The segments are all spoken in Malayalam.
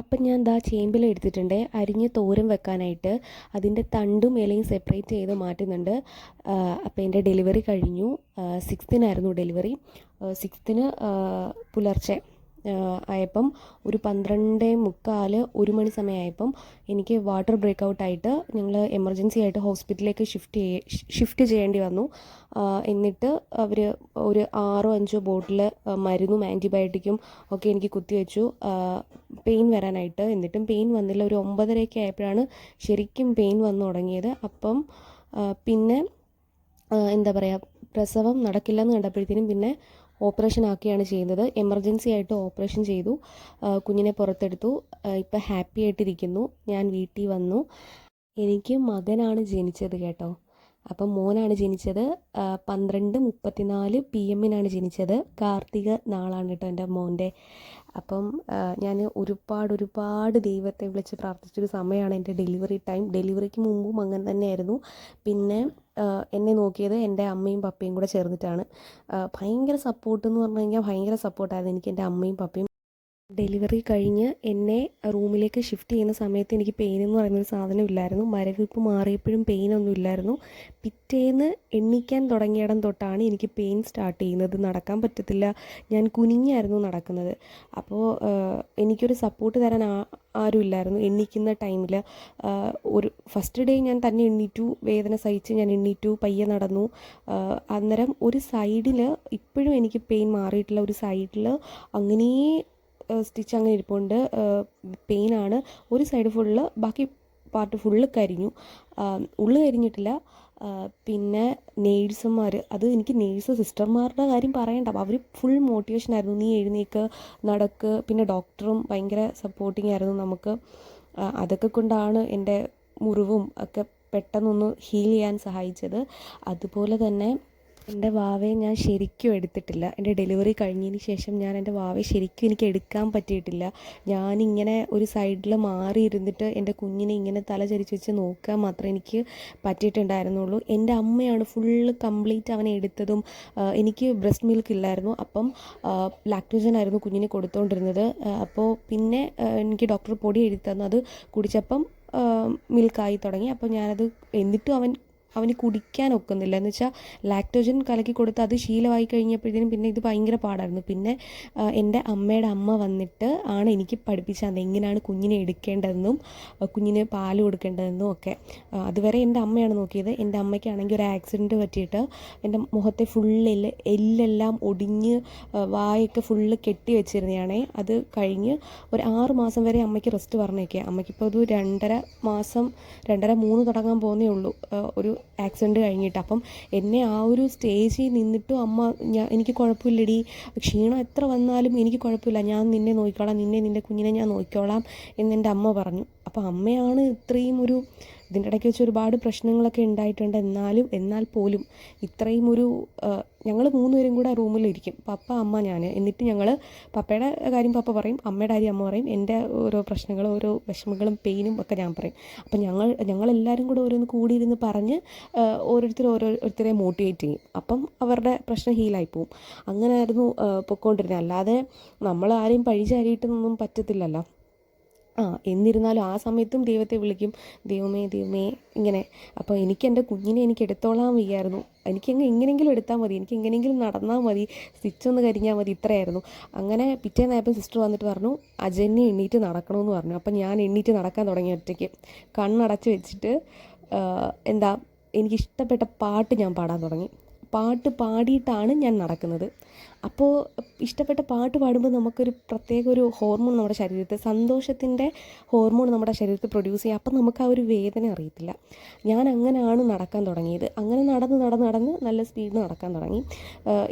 അപ്പം ഞാൻ ദാ ചേമ്പില എടുത്തിട്ടുണ്ട്. അരിഞ്ഞ് തോരം വെക്കാനായിട്ട് അതിന്റെ തണ്ടും ഇലയും സെപ്പറേറ്റ് ചെയ്ത് മാറ്റുന്നുണ്ട്. അപ്പോൾ എന്റെ ഡെലിവറി കഴിഞ്ഞു. സിക്സ്തിനായിരുന്നു ഡെലിവറി സിക്സ്തിന് പുലർച്ചെ. ആയപ്പം ഒരു പന്ത്രണ്ട് മുക്കാൽ ഒരു മണി സമയമായപ്പം എനിക്ക് വാട്ടർ ബ്രേക്ക് ഔട്ട് ആയിട്ട് ഞങ്ങൾ എമർജൻസി ആയിട്ട് ഹോസ്പിറ്റലിലേക്ക് ഷിഫ്റ്റ് ഷിഫ്റ്റ് ചെയ്യേണ്ടി വന്നു. എന്നിട്ട് അവർ ഒരു ആറോ അഞ്ചോ ബോട്ടിൽ മരുന്നും ആന്റിബയോട്ടിക്കും ഒക്കെ എനിക്ക് കുത്തിവെച്ചു പെയിൻ വരാനായിട്ട് എന്നിട്ടും പെയിൻ വന്നില്ല. ഒരു ഒമ്പതരയൊക്കെ ആയപ്പോഴാണ് ശരിക്കും പെയിൻ വന്നു തുടങ്ങിയത്. അപ്പം പിന്നെ എന്താ പറയുക പ്രസവം നടക്കില്ലെന്ന് കണ്ടപ്പോഴത്തേനും പിന്നെ ഓപ്പറേഷൻ ആക്കിയാണ് ചെയ്യുന്നത്. എമർജൻസി ആയിട്ട് ഓപ്പറേഷൻ ചെയ്തു. കുഞ്ഞിനെ പുറത്തെടുത്തു. ഇപ്പം ഹാപ്പി ആയിട്ടിരിക്കുന്നു. ഞാൻ വീട്ടിൽ വന്നു. എനിക്ക് മകനാണ് ജനിച്ചത് കേട്ടോ. അപ്പം മോനാണ് ജനിച്ചത്. പന്ത്രണ്ട് മുപ്പത്തിനാല് പി എമ്മിനാണ് ജനിച്ചത്. കാർത്തിക നാളാണ് കേട്ടോ എന്റെ മോന്റെ. അപ്പം ഞാൻ ഒരുപാട് ഒരുപാട് ദൈവത്തെ വിളിച്ച് പ്രാർത്ഥിച്ചൊരു സമയമാണ് എന്റെ ഡെലിവറി ടൈം. ഡെലിവറിക്ക് മുമ്പും അങ്ങനെ തന്നെയായിരുന്നു. പിന്നെ എന്നെ നോക്കിയത് എന്റെ അമ്മയും പപ്പയും കൂടെ ചേർന്നിട്ടാണ്. ഭയങ്കര സപ്പോർട്ട് എന്ന് പറഞ്ഞു കഴിഞ്ഞാൽ ഭയങ്കര സപ്പോർട്ടായിരുന്നു എനിക്ക് എന്റെ അമ്മയും പപ്പയും. ഡെലിവറി കഴിഞ്ഞ് എന്നെ റൂമിലേക്ക് ഷിഫ്റ്റ് ചെയ്യുന്ന സമയത്ത് എനിക്ക് പെയിൻ എന്ന് പറയുന്നൊരു സാധനം ഇല്ലായിരുന്നു. മരവിപ്പ് മാറിയപ്പോഴും പെയിൻ ഒന്നും ഇല്ലായിരുന്നു. പിറ്റേന്ന് എണ്ണിക്കാൻ തുടങ്ങിയിടം തൊട്ടാണ് എനിക്ക് പെയിൻ സ്റ്റാർട്ട് ചെയ്യുന്നത്. നടക്കാൻ പറ്റത്തില്ല. ഞാൻ കുനിഞ്ഞായിരുന്നു നടക്കുന്നത്. അപ്പോൾ എനിക്കൊരു സപ്പോർട്ട് തരാൻ ആരും ഇല്ലായിരുന്നു. എണ്ണിക്കുന്ന ടൈമിൽ ഒരു ഫസ്റ്റ് ഡേ ഞാൻ തന്നെ എണ്ണീറ്റു. വേദന സഹിച്ച് ഞാൻ എണ്ണീറ്റു. പയ്യെ നടന്നു. അന്നേരം ഒരു സൈഡിൽ ഇപ്പോഴും എനിക്ക് പെയിൻ മാറിയിട്ടില്ല ഒരു സൈഡിൽ അങ്ങനെ സ്റ്റിച്ച് അങ്ങനെ ഇരിപ്പുണ്ട്. പെയിനാണ് ഒരു സൈഡ് ഫുള്ള് ബാക്കി പാർട്ട് ഫുള്ള് കരിഞ്ഞു. ഉള്ളു കരിഞ്ഞിട്ടില്ല. പിന്നെ നേഴ്സുമാർ അത് എനിക്ക് നേഴ്സ് സിസ്റ്റർമാരുടെ കാര്യം പറയണ്ട. അവർ ഫുൾ മോട്ടിവേഷൻ ആയിരുന്നു. നീ എഴുന്നേക്ക് നടക്ക്. പിന്നെ ഡോക്ടറും ഭയങ്കര സപ്പോർട്ടിങ് ആയിരുന്നു നമുക്ക്. അതൊക്കെ കൊണ്ടാണ് എന്റെ മുറിവും ഒക്കെ പെട്ടെന്നൊന്ന് ഹീൽ ചെയ്യാൻ സഹായിച്ചത്. അതുപോലെ തന്നെ എന്റെ വാവയെ ഞാൻ ശരിക്കും എടുത്തിട്ടില്ല. എന്റെ ഡെലിവറി കഴിഞ്ഞതിന് ശേഷം ഞാൻ എന്റെ വാവയെ ശരിക്കും എനിക്ക് എടുക്കാൻ പറ്റിയിട്ടില്ല. ഞാനിങ്ങനെ ഒരു സൈഡിൽ മാറി ഇരുന്നിട്ട് എന്റെ കുഞ്ഞിനെ ഇങ്ങനെ തല ചരിച്ച് വെച്ച് നോക്കാൻ മാത്രമേ എനിക്ക് പറ്റിയിട്ടുണ്ടായിരുന്നുള്ളൂ. എന്റെ അമ്മയാണ് ഫുള്ള് കംപ്ലീറ്റ് അവനെ എടുത്തതും എനിക്ക് ബ്രസ്റ്റ് മിൽക്ക് ഇല്ലായിരുന്നു. അപ്പം ലാക്ടോജൻ ആയിരുന്നു കുഞ്ഞിനെ കൊടുത്തുകൊണ്ടിരുന്നത് അപ്പോൾ പിന്നെ എനിക്ക് ഡോക്ടർ പൊടി എഴുതി തന്നു. അത് കുടിച്ചപ്പം മിൽക്കായി തുടങ്ങി. അപ്പോൾ ഞാനത് എന്നിട്ടും അവൻ അവന് കുടിക്കാൻ ഒക്കുന്നില്ല. എന്ന് വെച്ചാൽ ലാക്ടോജൻ കലക്കി കൊടുത്ത് അത് ശീലമായി കഴിഞ്ഞപ്പോഴത്തേനും പിന്നെ ഇത് ഭയങ്കര പാടായിരുന്നു. പിന്നെ എന്റെ അമ്മയുടെ അമ്മ വന്നിട്ട് ആണ് എനിക്ക് പഠിപ്പിച്ചത്. എങ്ങനെയാണ് കുഞ്ഞിനെ എടുക്കേണ്ടതെന്നും കുഞ്ഞിന് പാൽ കൊടുക്കേണ്ടതെന്നും ഒക്കെ. അതുവരെ എന്റെ അമ്മയാണ് നോക്കിയത്. എന്റെ അമ്മയ്ക്കാണെങ്കിൽ ഒരു ആക്സിഡന്റ് പറ്റിയിട്ട് എന്റെ മുഖത്തെ ഫുള്ളിൽ എല്ലെല്ലാം ഒടിഞ്ഞ് വായൊക്കെ ഫുള്ള് കെട്ടി വെച്ചിരുന്നതാണേ അത് കഴിഞ്ഞ് ഒരു ആറ് മാസം വരെ അമ്മയ്ക്ക് റെസ്റ്റ് പറഞ്ഞേക്കുക അമ്മയ്ക്കിപ്പോൾ ഒരു രണ്ടര മാസം രണ്ടര മൂന്ന് തുടങ്ങാൻ പോകുന്നേ ഉള്ളൂ. ഒരു ആക്സിഡന്റ് കഴിഞ്ഞിട്ട്. അപ്പം എന്നെ ആ ഒരു സ്റ്റേജിൽ നിന്നിട്ടും അമ്മ ഞാൻ എനിക്ക് കുഴപ്പമില്ലടി. ക്ഷീണം എത്ര വന്നാലും എനിക്ക് കുഴപ്പമില്ല. ഞാൻ നിന്നെ നോക്കിക്കോളാം. നിന്നെ നിന്റെ കുഞ്ഞിനെ ഞാൻ നോക്കിക്കോളാം എന്നെന്റെ അമ്മ പറഞ്ഞു. അപ്പോൾ അമ്മയാണ് ഇത്രയും ഒരു ഇതിന്റെ ഇടയ്ക്ക് വെച്ച് ഒരുപാട് പ്രശ്നങ്ങളൊക്കെ ഉണ്ടായിട്ടുണ്ട്. എന്നാലും എന്നാൽ പോലും ഇത്രയും ഒരു ഞങ്ങൾ മൂന്നുപേരും കൂടെ റൂമിലിരിക്കും പപ്പ അമ്മ ഞാൻ എന്നിട്ട് ഞങ്ങൾ പപ്പയുടെ കാര്യം പപ്പ പറയും അമ്മയുടെ കാര്യം അമ്മ പറയും എന്റെ ഓരോ പ്രശ്നങ്ങളും ഓരോ വിഷമങ്ങളും പെയിനും ഒക്കെ ഞാൻ പറയും. അപ്പം ഞങ്ങൾ ഞങ്ങളെല്ലാവരും കൂടെ ഓരോന്ന് കൂടിയിരുന്ന് പറഞ്ഞ് ഓരോരുത്തർ ഓരോരുത്തരെ മോട്ടിവേറ്റ് ചെയ്യും. അപ്പം അവരുടെ പ്രശ്നം ഹീലായി പോവും. അങ്ങനെയായിരുന്നു പൊയ്ക്കൊണ്ടിരുന്നത് അല്ലാതെ നമ്മൾ ആരെയും പഴിചാരിയിട്ടൊന്നും പറ്റത്തില്ലല്ലോ. ആ എന്നിരുന്നാലും ആ സമയത്തും ദൈവത്തെ വിളിക്കും. ദൈവമേ ദൈവമേ ഇങ്ങനെ. അപ്പോൾ എനിക്ക് എന്റെ കുഞ്ഞിനെ എനിക്ക് എടുത്തോളാൻ വയ്യായിരുന്നു. എനിക്ക് അങ്ങ് എങ്ങനെയെങ്കിലും എടുത്താൽ മതി. എനിക്ക് എങ്ങനെയെങ്കിലും നടന്നാൽ മതി. സ്റ്റിച്ച് ഒന്ന് കരിഞ്ഞാൽ മതി. ഇത്രയായിരുന്നു. അങ്ങനെ പിറ്റേന്നായപ്പോൾ സിസ്റ്റർ വന്നിട്ട് പറഞ്ഞു അജന്നെ എണ്ണീറ്റ് നടക്കണമെന്ന് പറഞ്ഞു. അപ്പം ഞാൻ എണ്ണീറ്റ് നടക്കാൻ തുടങ്ങി ഒറ്റയ്ക്ക്. കണ്ണടച്ച് വെച്ചിട്ട് എന്താ എനിക്കിഷ്ടപ്പെട്ട പാട്ട് ഞാൻ പാടാൻ തുടങ്ങി. പാട്ട് പാടിയിട്ടാണ് ഞാൻ നടക്കുന്നത്. അപ്പോൾ ഇഷ്ടപ്പെട്ട പാട്ട് പാടുമ്പോൾ നമുക്കൊരു പ്രത്യേക ഒരു ഹോർമോൺ നമ്മുടെ ശരീരത്തിൽ സന്തോഷത്തിന്റെ ഹോർമോൺ നമ്മുടെ ശരീരത്തിൽ പ്രൊഡ്യൂസ് ചെയ്യുക അപ്പം നമുക്ക് ആ ഒരു വേദന അറിയത്തില്ല. ഞാൻ അങ്ങനെയാണ് നടക്കാൻ തുടങ്ങിയത്. അങ്ങനെ നടന്ന് നടന്ന് നടന്ന് നല്ല സ്പീഡിൽ നടക്കാൻ തുടങ്ങി.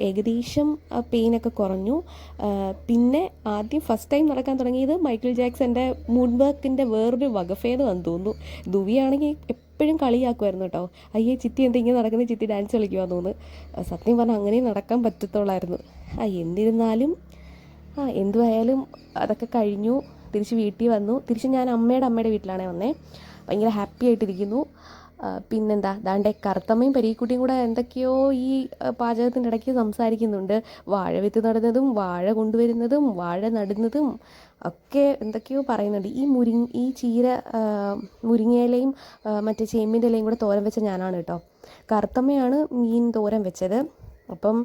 ഏകദേശം പെയിനൊക്കെ കുറഞ്ഞു. പിന്നെ ആദ്യം ഫസ്റ്റ് ടൈം നടക്കാൻ തുടങ്ങിയത് മൈക്കിൾ ജാക്സന്റെ മൂഡ് വർക്കിന്റെ വേറൊരു വകഭേദമാണെന്ന് തോന്നുന്നു. ദുവിയാണെങ്കിൽ എപ്പോഴും കളിയാക്കുമായിരുന്നു കേട്ടോ. അയ്യേ ചിത്തി എന്താ ഇങ്ങനെ നടക്കുന്ന? ചിത്തി ഡാൻസ് കളിക്കുവാന്ന് തോന്നുന്നു സത്യം പറഞ്ഞാൽ അങ്ങനെ നടക്കാൻ പറ്റത്തുള്ളായിരുന്നു. ആ എന്നിരുന്നാലും ആ എന്തുവായാലും അതൊക്കെ കഴിഞ്ഞു. തിരിച്ച് വീട്ടിൽ വന്നു. തിരിച്ച് ഞാൻ അമ്മയുടെ അമ്മയുടെ വീട്ടിലാണേ വന്നേ. ഭയങ്കര ഹാപ്പി ആയിട്ടിരിക്കുന്നു. പിന്നെന്താ ദാണ്ടെ കറുത്തമ്മയും പരീക്കുട്ടിയും കൂടെ എന്തൊക്കെയോ ഈ പാചകത്തിന്റെ ഇടയ്ക്ക് സംസാരിക്കുന്നുണ്ട്. വാഴ വിത്ത് നടുന്നതും വാഴ കൊണ്ടുവരുന്നതും വാഴ നടുന്നതും ഒക്കെ എന്തൊക്കെയോ പറയുന്നുണ്ട്. ഈ മുരി ഈ ചീര മുരിങ്ങയിലയും മറ്റേ ചേമ്പിന്റെ ഇലയും കൂടെ തോരൻ വെച്ച ഞാനാണ് കേട്ടോ. കറുത്തമ്മയാണ് മീൻ തോരൻ വെച്ചത്. അപ്പം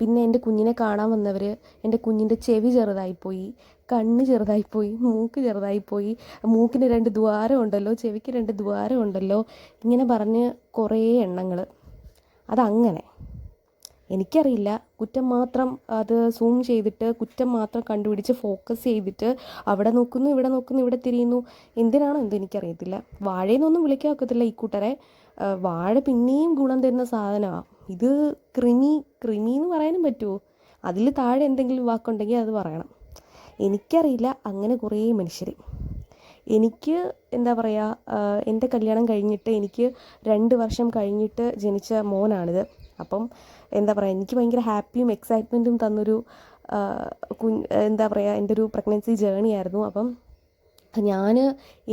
പിന്നെ എന്റെ കുഞ്ഞിനെ കാണാൻ വന്നവർ എന്റെ കുഞ്ഞിന്റെ ചെവി ചെറുതായിപ്പോയി. കണ്ണ് ചെറുതായിപ്പോയി മൂക്ക് ചെറുതായിപ്പോയി. മൂക്കിന് രണ്ട് ദ്വാരം ഉണ്ടല്ലോ ചെവിക്ക് രണ്ട് ദ്വാരം ഉണ്ടല്ലോ. ഇങ്ങനെ പറഞ്ഞ് കുറേ എണ്ണങ്ങൾ അതങ്ങനെ. എനിക്കറിയില്ല. കുറ്റം മാത്രം അത് സൂം ചെയ്തിട്ട് കുറ്റം മാത്രം കണ്ടുപിടിച്ച് ഫോക്കസ് ചെയ്തിട്ട് അവിടെ നോക്കുന്നു ഇവിടെ നോക്കുന്നു ഇവിടെ തിരിയുന്നു. എന്തിനാണോ എന്തോ എനിക്കറിയത്തില്ല. വാഴയെന്നൊന്നും വിളിക്കാൻ ഒക്കത്തില്ല ഈ കൂട്ടരെ. വാഴ പിന്നെയും ഗുണം തരുന്ന സാധനമാണ് ഇത് ക്രിമി ക്രിമി എന്ന് പറയാനും പറ്റുമോ അതിൽ താഴെ എന്തെങ്കിലും വാക്കുണ്ടെങ്കിൽ അത് പറയണം. എനിക്കറിയില്ല. അങ്ങനെ കുറേ മനുഷ്യർ എനിക്ക് എന്താ പറയുക എന്റെ കല്യാണം കഴിഞ്ഞിട്ട് എനിക്ക് രണ്ട് വർഷം കഴിഞ്ഞിട്ട് ജനിച്ച മോനാണിത്. അപ്പം എന്താ പറയുക എനിക്ക് ഭയങ്കര ഹാപ്പിയും എക്സൈറ്റ്മെന്റും തന്നൊരു കുഞ്ഞ് എന്താ പറയുക എന്റെ ഒരു പ്രഗ്നൻസി ജേണി ആയിരുന്നു. അപ്പം ഞാൻ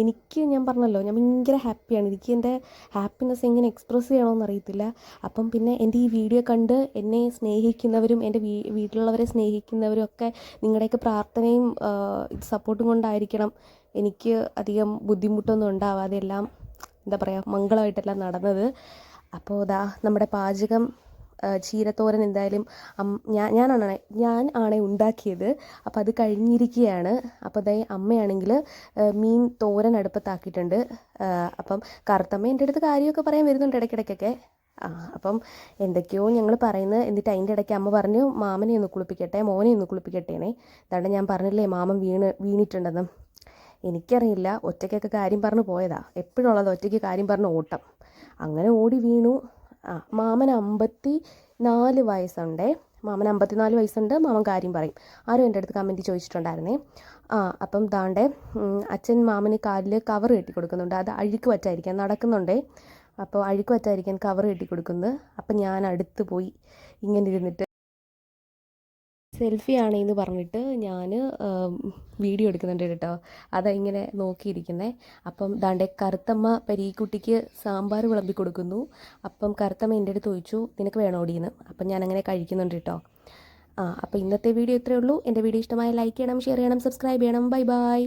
എനിക്ക് ഞാൻ പറഞ്ഞല്ലോ ഞാൻ ഭയങ്കര ഹാപ്പിയാണ്. എനിക്ക് എന്റെ ഹാപ്പിനെസ് എങ്ങനെ എക്സ്പ്രസ് ചെയ്യണമെന്ന് അറിയത്തില്ല. അപ്പം പിന്നെ എന്റെ ഈ വീഡിയോ കണ്ട് എന്നെ സ്നേഹിക്കുന്നവരും എന്റെ വീ വീട്ടിലുള്ളവരെ സ്നേഹിക്കുന്നവരും ഒക്കെ നിങ്ങളുടെയൊക്കെ പ്രാർത്ഥനയും സപ്പോർട്ടും കൊണ്ടായിരിക്കണം എനിക്ക് അധികം ബുദ്ധിമുട്ടൊന്നും ഉണ്ടാവാതെ എല്ലാം എന്താ പറയുക മംഗളമായിട്ടെല്ലാം നടന്നത്. അപ്പോൾ ഇതാ നമ്മുടെ പാചകം ചീരത്തോരൻ എന്തായാലും ഞാൻ ഞാനാണ് ഞാൻ ആണ് ഉണ്ടാക്കിയത്. അപ്പോൾ അത് കഴിഞ്ഞിരിക്കുകയാണ്. അപ്പോൾ അതായത് അമ്മയാണെങ്കിൽ മീൻ തോരൻ അടുപ്പത്താക്കിയിട്ടുണ്ട്. അപ്പം കറുത്തമ്മ എന്റെ അടുത്ത് കാര്യമൊക്കെ പറയാൻ വരുന്നുണ്ട് ഇടയ്ക്കിടയ്ക്കൊക്കെ. ആ അപ്പം എന്തൊക്കെയോ ഞങ്ങൾ പറയുന്നത് എന്നിട്ട് അതിന്റെ ഇടയ്ക്ക് അമ്മ പറഞ്ഞു മാമനെ ഒന്ന് കുളിപ്പിക്കട്ടെ മോനെ ഒന്ന് കുളിപ്പിക്കട്ടേനെ അതാണ് ഞാൻ പറഞ്ഞില്ലേ മാമൻ വീണ് വീണിട്ടുണ്ടെന്ന്. എനിക്കറിയില്ല ഒറ്റയ്ക്കൊക്കെ കാര്യം പറഞ്ഞ് പോയതാ. എപ്പോഴുള്ളത് ഒറ്റയ്ക്ക് കാര്യം പറഞ്ഞ് ഓട്ടം. അങ്ങനെ ഓടി വീണു. ആ മാമൻ അമ്പത്തി നാല് വയസ്സുണ്ടേ. മാമൻ അമ്പത്തിനാല് വയസ്സുണ്ട്. മാമൻ കാര്യം പറയും. ആരും എന്റെ അടുത്ത് കമന്റ് ചോദിച്ചിട്ടുണ്ടായിരുന്നേ. ആ അപ്പം ദാണ്ടെ അച്ഛൻ മാമന് കാലിൽ കവർ കെട്ടി കൊടുക്കുന്നുണ്ട് അത് അഴുക്ക് പറ്റായിരിക്കാൻ നടക്കുന്നുണ്ടേ. അപ്പോൾ അഴുക്ക് പറ്റായിരിക്കാൻ കവർ കെട്ടി കൊടുക്കുന്നത് അപ്പം ഞാൻ അടുത്ത് പോയി ഇങ്ങനെ ഇരുന്നിട്ട് സെൽഫി ആണേന്ന് പറഞ്ഞിട്ട് ഞാൻ വീഡിയോ എടുക്കുന്നുണ്ട് കേട്ടോ. അതിങ്ങനെ നോക്കിയിരിക്കുന്നത് അപ്പം ദാണ്ടെ കറുത്തമ്മ പരീക്കുട്ടിക്ക് സാമ്പാർ വിളമ്പി കൊടുക്കുന്നു. അപ്പം കറുത്തമ്മ എന്റെ അടുത്ത് ചോദിച്ചു നിനക്ക് വേണോടീന്ന് അപ്പം ഞാൻ അങ്ങനെ കഴിക്കുന്നുണ്ട് കേട്ടോ. ആ അപ്പോൾ ഇന്നത്തെ വീഡിയോ ഇത്രയേ ഉള്ളൂ. എന്റെ വീഡിയോ ഇഷ്ടമായ ലൈക്ക് ചെയ്യണം ഷെയർ ചെയ്യണം സബ്സ്ക്രൈബ് ചെയ്യണം. Bye bye.